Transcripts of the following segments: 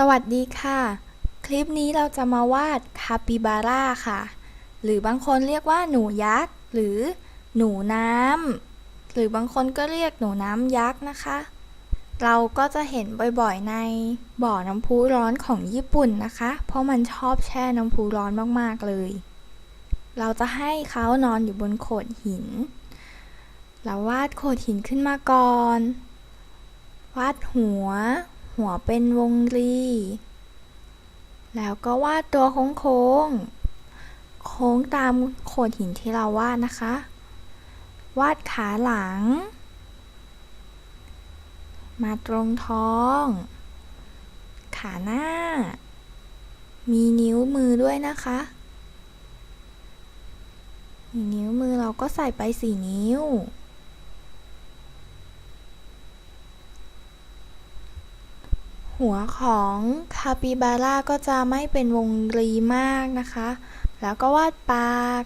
สวัสดีค่ะ คลิปนี้เราจะมาวาดคาปิบาร่าค่ะ หรือบางคนเรียกว่าหนูยักษ์ หรือหนูน้ำ หรือบางคนก็เรียกหนูน้ำยักษ์นะคะ เราก็จะเห็นบ่อยๆในบ่อน้ำพุร้อนของญี่ปุ่นนะคะ เพราะมันชอบแช่น้ำพุร้อนมากๆเลย เราจะให้เขานอนอยู่บนโขดหิน เราวาดโขดหินขึ้นมาก่อน วาดหัว หัวเป็นวงรี แล้วก็วาดตัวโค้งโค้งๆโค้งตามโขดหินที่เราวาดนะคะ วาดขาหลัง มาตรงท้อง ขาหน้า มีนิ้วมือด้วยนะคะมีนิ้วมือเราก็ใส่ไปสี่นิ้ว หัวของคาปิบาร่าก็จะไม่เป็นวงรีมากนะคะ แล้วก็วาดปาก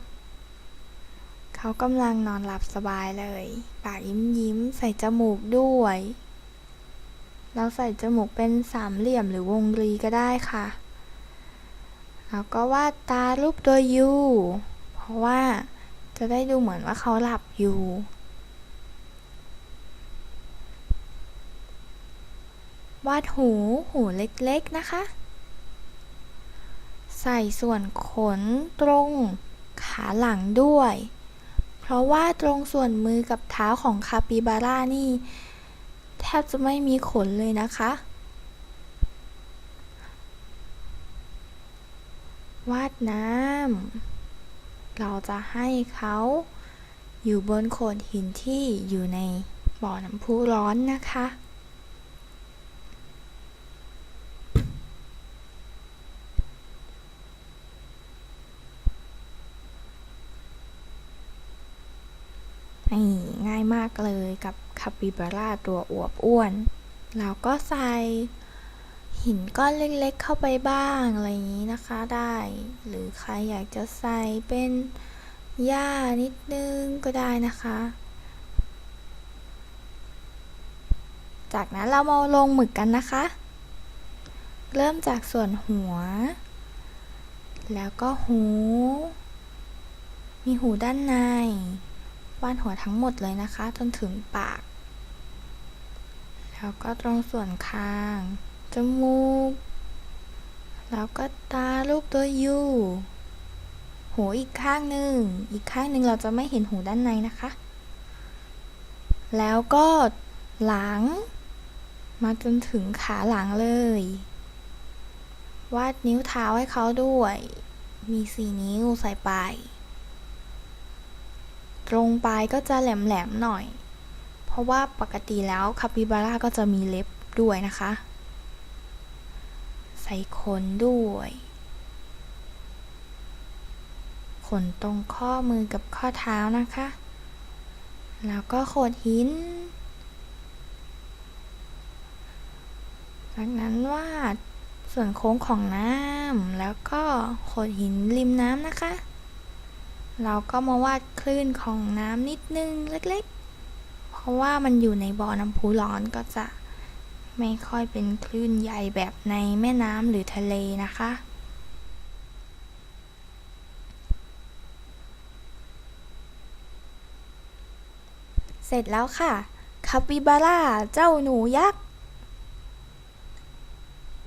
เขากำลังนอนหลับสบายเลย ปากยิ้มยิ้มใส่จมูกด้วย เราใส่จมูกเป็นสามเหลี่ยมหรือวงรีก็ได้ค่ะ แล้วก็วาดตารูปตัวยู เพราะว่าจะได้ดูเหมือนว่าเขาหลับอยู่ วาดหู หูเล็กๆนะคะ ใส่ส่วนขนตรง ขาหลังด้วย เพราะว่าตรงส่วนมือกับเท้าของคาปิบาร่านี่ แทบจะไม่มีขนเลยนะคะ วาดน้ำ เราจะให้เขาอยู่บนโขดหินที่อยู่ในบ่อน้ำพุร้อนนะคะ นี่ง่ายมากเลยกับคาปิบาร่าตัวอวบอ้วน เราก็ใส่หินก้อนเล็กๆเข้าไปบ้างอะไรอย่างนี้นะคะได้ หรือใครอยากจะใส่เป็นหญ้านิดนึงก็ได้นะคะ จากนั้นเรามาลงหมึกกันนะคะ เริ่มจากส่วนหัว แล้วก็หู มีหูด้านใน วาดหัวทั้งหมดเลยนะคะ จนถึงปาก แล้วก็ตรงส่วนคาง จมูก แล้วก็ตารูปตัวยูหูอีกข้างหนึ่ง อีกข้างหนึ่งเราจะไม่เห็นหูด้านในนะคะ แล้วก็หลัง มาจนถึงขาหลังเลย วาดนิ้วเท้าให้เขาด้วย มีสี่นิ้วใส่ไป ตรงปลายก็จะแหลมๆหน่อย เพราะว่าปกติแล้วคาปิบาร่าก็จะมีเล็บด้วยนะคะ ใส่ขนด้วย ขนตรงข้อมือกับข้อเท้านะคะ แล้วก็โขดหิน จากนั้นวาดส่วนโค้งของน้ำแล้วก็โขดหินริมน้ำนะคะ เราก็มาวาดคลื่นของน้ำนิดนึงเล็กๆ เพราะว่ามันอยู่ในบ่อน้ำพุร้อนก็จะไม่ค่อยเป็นคลื่นใหญ่แบบในแม่น้ำหรือทะเลนะคะ เสร็จแล้วค่ะคาปิบาร่าเจ้าหนูยักษ์